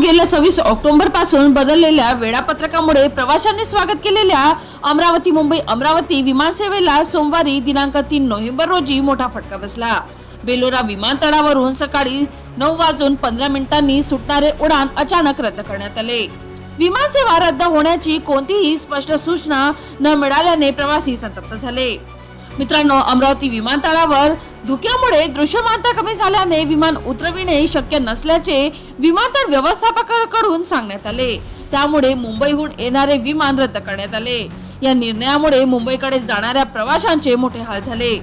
गेल्या सव्वीस ऑक्टोबरपासून बदललेल्या वेळापत्रकामुळे प्रवाशांनी स्वागत केलेल्या अमरावती मुंबई अमरावती विमानसेवेला सोमवारी दिनांक तीन नोव्हेंबर रोजी मोठा फटका बसला. बेलोरा विमानतळावरून सकाळी नऊ वाजून पंधरा मिनिटांनी सुटणारे उडान अचानक रद्द करण्यात आले. विमानसेवा रद्द होण्याची कोणतीही स्पष्ट सूचना न मिळाल्याने प्रवासी संतप्त झाले. मित्रांनो अमरावती विमानतळावर धुक्यामुळे दृश्यमानता कमी झाल्याने विमान उतरविणे शक्य नसल्याचे विमानतळ व्यवस्थापकाकडून सांगण्यात आले. त्यामुळे मुंबईहून येणारे विमान रद्द करण्यात आले. या निर्णयामुळे मुंबईकडे जाणाऱ्या प्रवाशांचे मोठे हाल झाले.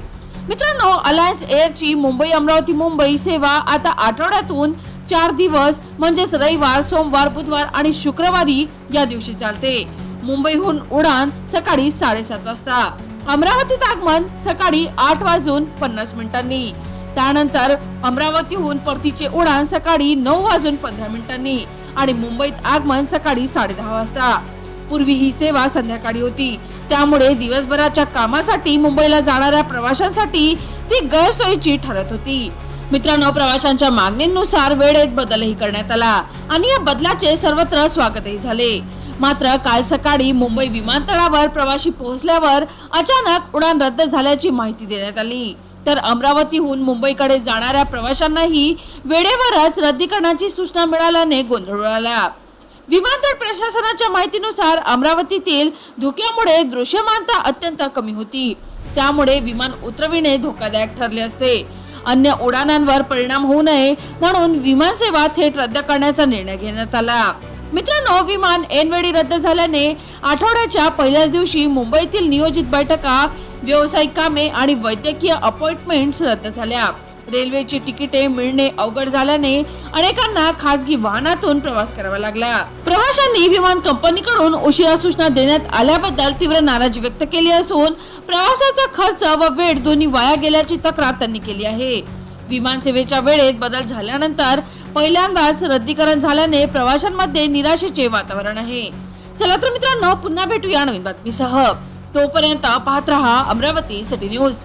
मित्रांनो अलायन्स एअरची मुंबई अमरावती मुंबई सेवा आता आठवड्यातून चार दिवस म्हणजेच रविवार सोमवार बुधवार आणि शुक्रवारी या दिवशी चालते. मुंबईहून उडान सकाळी साडेसात वाजता. अमरावतीत आगमन सकाळी आठ वाजून पन्नास मिनिटांनी. त्यानंतर अमरावतीहून परतीचे उडान सकाळी नऊ वाजून पंधरा मिनिटांनी आणि मुंबईत आगमन सकाळी साडे दहा वाजता. पूर्वी ही सेवा संध्याकाळी होती. त्यामुळे दिवसभराच्या कामासाठी मुंबईला जाणाऱ्या प्रवाशांसाठी ती गैरसोयीची ठरत होती. मित्रांनो प्रवाशांच्या मागणीनुसार वेळेत बदलही करण्यात आला आणि या बदलाचे सर्वत्र स्वागतही झाले. मात्र काल सकाळी मुंबई विमानतळावर प्रवाशी पोहोचल्यावर अचानक उडान रद्द झाल्याची माहिती देण्यात आली. तर अमरावतीहून मुंबईकडे जाणाऱ्या प्रवाशांनाही वेळेवरच रद्दीकरणाची सूचना मिळाल्याने गोंधळ उडाला. विमानतळ प्रशासनाच्या माहितीनुसार अमरावतीतील धुक्यामुळे दृश्यमानता अत्यंत कमी होती. त्यामुळे विमान उतरविणे धोकादायक ठरले असते. अन्य उडाणांवर परिणाम होऊ नये म्हणून विमानसेवा थेट रद्द करण्याचा निर्णय घेण्यात आला. मित्रांनो विमान ऐनवेळी रद्द झाल्याने आठवड्याच्या पहिल्याच दिवशी मुंबईतील नियोजित बैठका व्यावसायिक कामे आणि वैद्यकीय अपॉइंटमेंट्स रद्द झाल्या. रेल्वेची तिकिटे मिळणे अवघड झाल्याने अनेकांना खासगी वाहनातून प्रवास करावा लागला. प्रवाशांनी विमान कंपनीकडून उशिरा सूचना देण्यात आल्याबद्दल तीव्र नाराजी व्यक्त केली असून प्रवासाचा खर्च व वेळ दोन्ही वाया गेल्याची तक्रार त्यांनी केली आहे. विमान सेवेच्या वेळेत बदल झाल्यानंतर पहिल्यांदाच रद्दीकरण झाल्याने प्रवाशांमध्ये निराशेचे वातावरण आहे. चला तर मित्रांनो पुन्हा भेटूया नवीन बातमीसह. तोपर्यंत पाहत रहा अमरावती सिटी न्यूज.